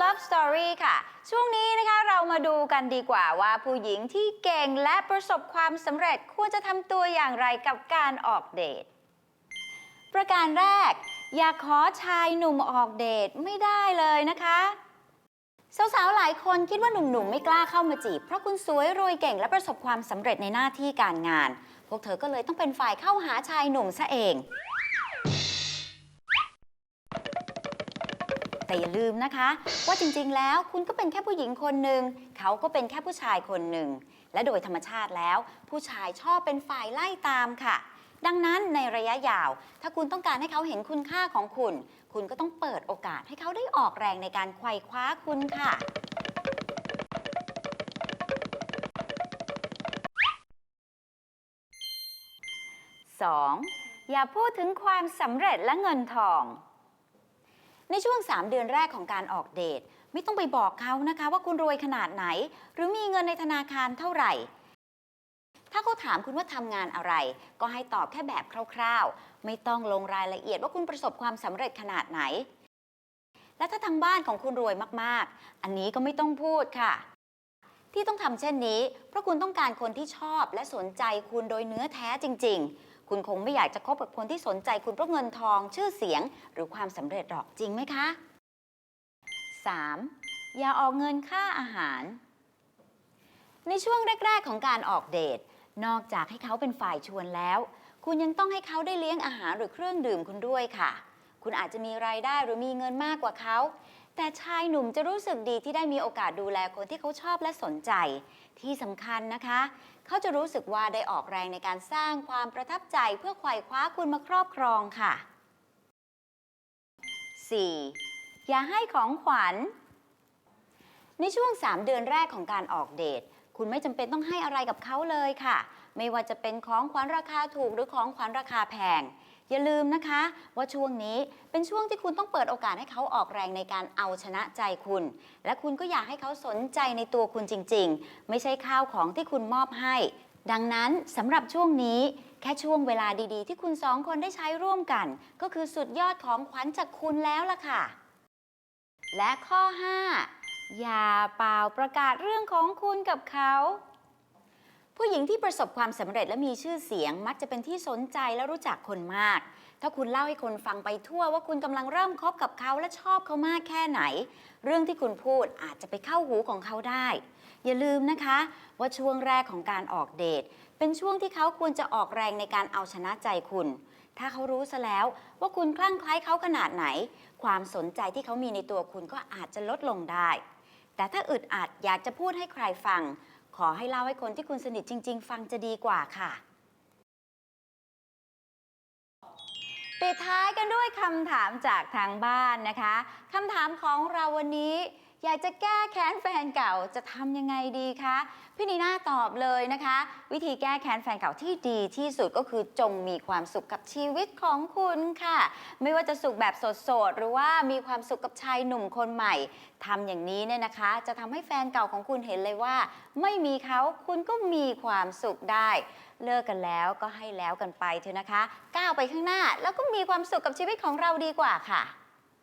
Love Story ค่ะ ช่วงนี้นะคะเรามาดูกันดีกว่าว่าผู้หญิงที่เก่งและประสบความสำเร็จควรจะทำตัวอย่างไรกับการออกเดท ประการแรก อย่าขอชายหนุ่มออกเดทไม่ได้เลยนะคะสาวๆ หลายคนคิดว่าหนุ่มๆ ไม่กล้าเข้ามาจีบ เพราะคุณสวยรวยเก่งและประสบความสำเร็จในหน้าที่การงาน พวกเธอก็เลยต้องเป็นฝ่ายเข้าหาชายหนุ่มซะเอง แต่อย่าลืมนะคะ ว่าจริงๆ แล้วคุณก็เป็นแค่ผู้หญิงคนหนึ่งเขาก็เป็นแค่ผู้ชายคนหนึ่งและโดยธรรมชาติแล้ว ผู้ชายชอบเป็นฝ่ายไล่ตามค่ะ ดังนั้นในระยะยาว ถ้าคุณต้องการให้เขาเห็นคุณค่าของคุณ คุณก็ต้องเปิดโอกาสให้เขาได้ออกแรงในการไขว่คว้าคุณค่ะ 2. อย่าพูดถึงความสำเร็จและเงินทอง ในช่วง 3 เดือนแรกของการออกเดท ไม่ต้องไปบอกเขานะคะว่าคุณรวยขนาดไหน หรือมีเงินในธนาคารเท่าไหร่ ถ้าเขาถามคุณว่าทำงานอะไร ก็ให้ตอบแค่แบบคร่าวๆ ไม่ต้องลงรายละเอียดว่าคุณประสบความสำเร็จขนาดไหน และถ้าทางบ้านของคุณรวยมากๆ อันนี้ก็ไม่ต้องพูดค่ะ ที่ต้องทำเช่นนี้ เพราะคุณต้องการคนที่ชอบและสนใจคุณโดยเนื้อแท้จริง ๆ คุณคงไม่อยากจะคบกับคนที่สนใจคุณเพราะเงินทองชื่อเสียง หรือความสำเร็จหรอกจริงไหมคะ 3. อย่าออกเงินค่าอาหาร ในช่วงแรก ๆ ของการออกเดท นอกจากให้เขาเป็นฝ่ายชวนแล้ว คุณยังต้องให้เขาได้เลี้ยงอาหารหรือเครื่องดื่มคุณด้วยค่ะ คุณอาจจะมีรายได้หรือมีเงินมากกว่าเขา แต่ชายหนุ่มจะรู้สึกดีที่ได้มีโอกาสดูแลคนที่เขาชอบและสนใจ ที่สำคัญนะคะ เขาจะรู้สึกว่าได้ออกแรงในการสร้างความประทับใจเพื่อไขว่คว้าคุณมาครอบครองค่ะ 4. อย่าให้ของขวัญ ในช่วง 3 เดือนแรกของการออกเดท คุณไม่จำเป็นต้องให้อะไรกับเขาเลยค่ะ ไม่ว่าจะเป็นของขวัญราคาถูกหรือของขวัญราคาแพง อย่าลืมนะคะ ว่าช่วงนี้เป็นช่วงที่คุณต้องเปิดโอกาสให้เขาออกแรงในการเอาชนะใจคุณ และคุณก็อยากให้เขาสนใจในตัวคุณจริง ๆ ไม่ใช่ข้าวของที่คุณมอบให้ ดังนั้นสำหรับช่วงนี้แค่ช่วงเวลาดีๆ ที่คุณสองคนได้ใช้ร่วมกัน ก็คือสุดยอดของขวัญจากคุณแล้วล่ะค่ะ และข้อ 5 อย่าเปล่าประกาศเรื่องของคุณกับเขา ผู้หญิงที่ประสบความสำเร็จและมีชื่อเสียง มักจะเป็นที่สนใจและรู้จักคนมาก ถ้าคุณเล่าให้คนฟังไปทั่วว่าคุณกำลังเริ่มคบกับเขาและชอบเขามากแค่ไหน เรื่องที่คุณพูดอาจจะไปเข้าหูของเขาได้ อย่าลืมนะคะ ว่าช่วงแรกของการออกเดท เป็นช่วงที่เขาควรจะออกแรงในการเอาชนะใจคุณถ้าเขารู้ซะแล้วว่าคุณคลั่งไคล้เขาขนาดไหน ความสนใจที่เขามีในตัวคุณก็อาจจะลดลงได้ แต่ถ้าอึดอัดอยากจะพูดให้ใครฟัง ขอให้เล่าให้คนที่คุณสนิทจริง ๆ ฟังจะดีกว่าค่ะ ปิดท้ายกันด้วยคำถามจากทางบ้านนะคะคำถามของเราวันนี้ อยากจะแก้แค้นแฟนเก่าจะทำยังไงดีคะ พี่นีน่าตอบเลยนะคะ วิธีแก้แค้นแฟนเก่าที่ดีที่สุดก็คือจงมีความสุขกับชีวิตของคุณค่ะ ไม่ว่าจะสุขแบบโสดๆ หรือว่ามีความสุขกับชายหนุ่มคนใหม่ทำอย่างนี้เนี่ยนะคะ จะทำให้แฟนเก่าของคุณเห็นเลยว่า ไม่มีเขาคุณก็มีความสุขได้ เลิกกันแล้วก็ให้แล้วกันไปเถอะนะคะ ก้าวไปข้างหน้าแล้วก็มีความสุขกับชีวิตของเราดีกว่าค่ะ